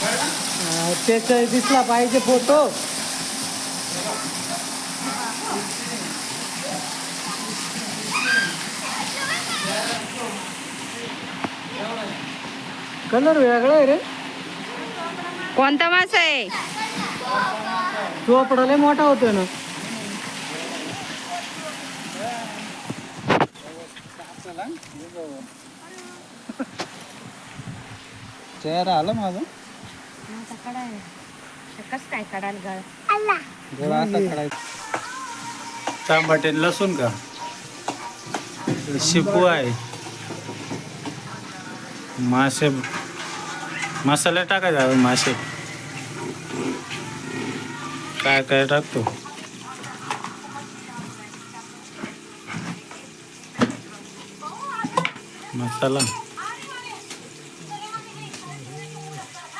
त्याचा दिसला पाहिजे फोटो. कलर वेगळा आहे रे. कोणता मास आहे? चोपडा लय मोठा होतोय ना. चेहरा आला माझा. कस काय काढाल गळ डोळा असा काढायचा. टमाटे लसूण का? शिपू आहे. मासे मसाले टाकायचे आहे मासे. काय काय टाकतो? मसाला.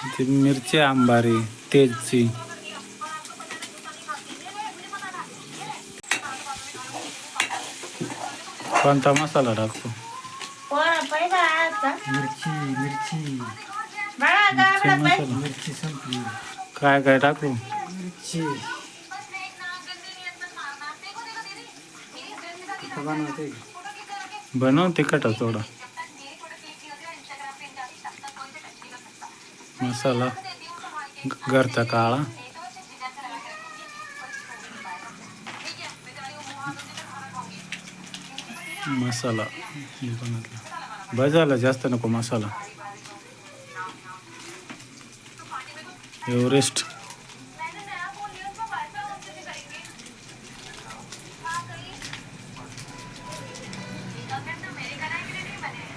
ती मिरची आंबारी तेजची. कोणता मसाला टाकतो? मिरची मिरची. मिरची मसाला. मिरची संपली. काय काय टाकू? मिरची. बनवते? बनव तिखट थोडा. मसाला ग- घरचा काळा. मसाला. हे जास्त नको मसाला. एव्हरेस्ट.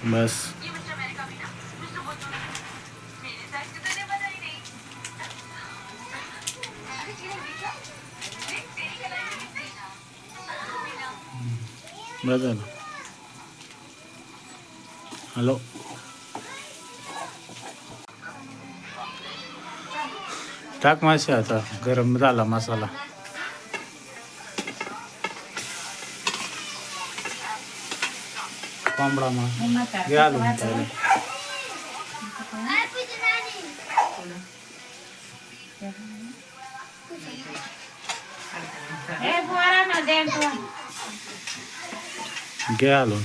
बस. बस झालं हॅलो? टाक मासे आता गरम झाला मसाला. कोंबडा मग घे Gallon.